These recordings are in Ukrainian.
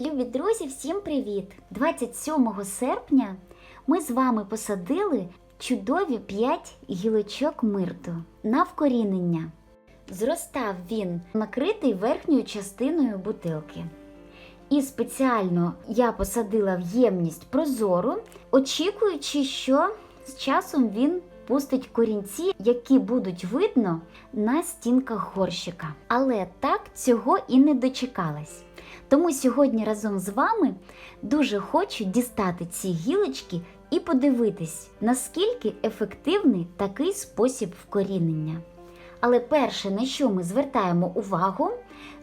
Любі друзі, всім привіт! 27 серпня ми з вами посадили чудові 5 гілочок мирту на вкорінення. Зростав він накритий верхньою частиною бутилки. І спеціально я посадила в ємність прозору, очікуючи, що з часом він пустить корінці, які будуть видно на стінках горщика. Але так цього і не дочекалась. Тому сьогодні разом з вами дуже хочу дістати ці гілочки і подивитись, наскільки ефективний такий спосіб вкорінення. Але перше, на що ми звертаємо увагу,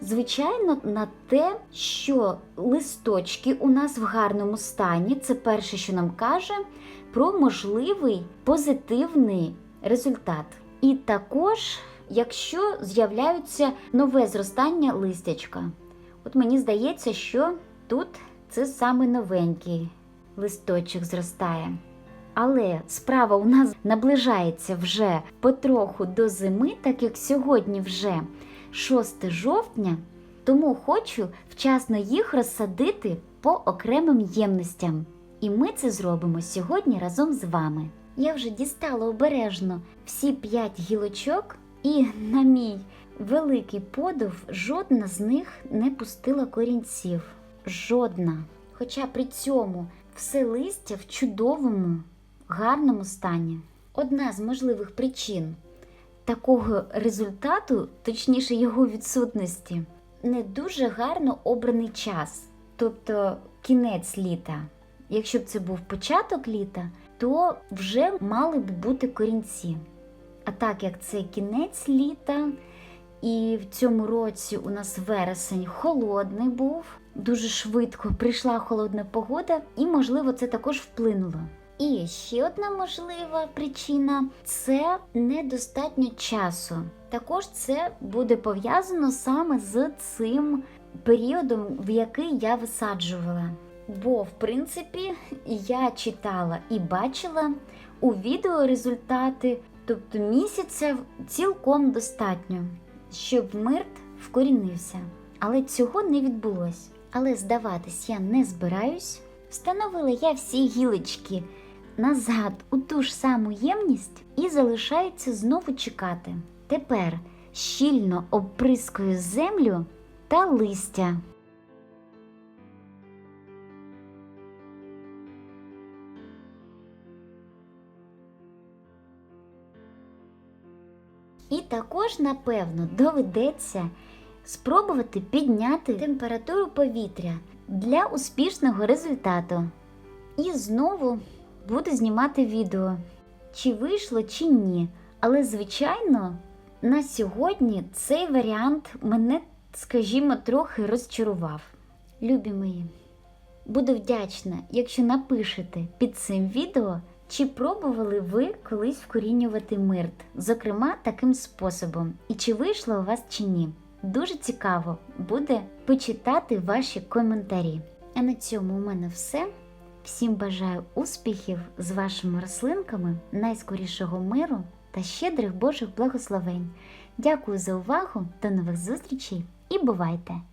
звичайно, на те, що листочки у нас в гарному стані. Це перше, що нам каже про можливий позитивний результат. І також, якщо з'являються нове зростання листячка. От мені здається, що тут це саме новенький листочок зростає. Але справа у нас наближається вже потроху до зими, так як сьогодні вже 6 жовтня, тому хочу вчасно їх розсадити по окремим ємностям. І ми це зробимо сьогодні разом з вами. Я вже дістала обережно всі 5 гілочок, і на мій великий подив жодна з них не пустила корінців. Жодна. Хоча при цьому все листя в чудовому, гарному стані. Одна з можливих причин такого результату, точніше його відсутності, не дуже гарно обраний час, тобто кінець літа. Якщо б це був початок літа, то вже мали б бути корінці. А так як це кінець літа, і в цьому році у нас вересень холодний був, дуже швидко прийшла холодна погода, і, можливо, це також вплинуло. І ще одна можлива причина це недостатньо часу. Також це буде пов'язано саме з цим періодом, в який я висаджувала. Бо, в принципі, я читала і бачила у відео результати, тобто місяця цілком достатньо, щоб мирт вкорінився. Але цього не відбулось. Але здаватись я не збираюсь. Встановила я всі гілочки назад у ту ж саму ємність і залишається знову чекати. Тепер щільно обприскую землю та листя. І також, напевно, доведеться спробувати підняти температуру повітря для успішного результату. І знову буду знімати відео, чи вийшло, чи ні. Але, звичайно, на сьогодні цей варіант мене, скажімо, трохи розчарував. Любі мої, буду вдячна, якщо напишете під цим відео, чи пробували ви колись вкорінювати мирт, зокрема таким способом, і чи вийшло у вас чи ні. Дуже цікаво буде почитати ваші коментарі. А на цьому у мене все. Всім бажаю успіхів з вашими рослинками, найскорішого миру та щедрих Божих благословень. Дякую за увагу, до нових зустрічей і бувайте!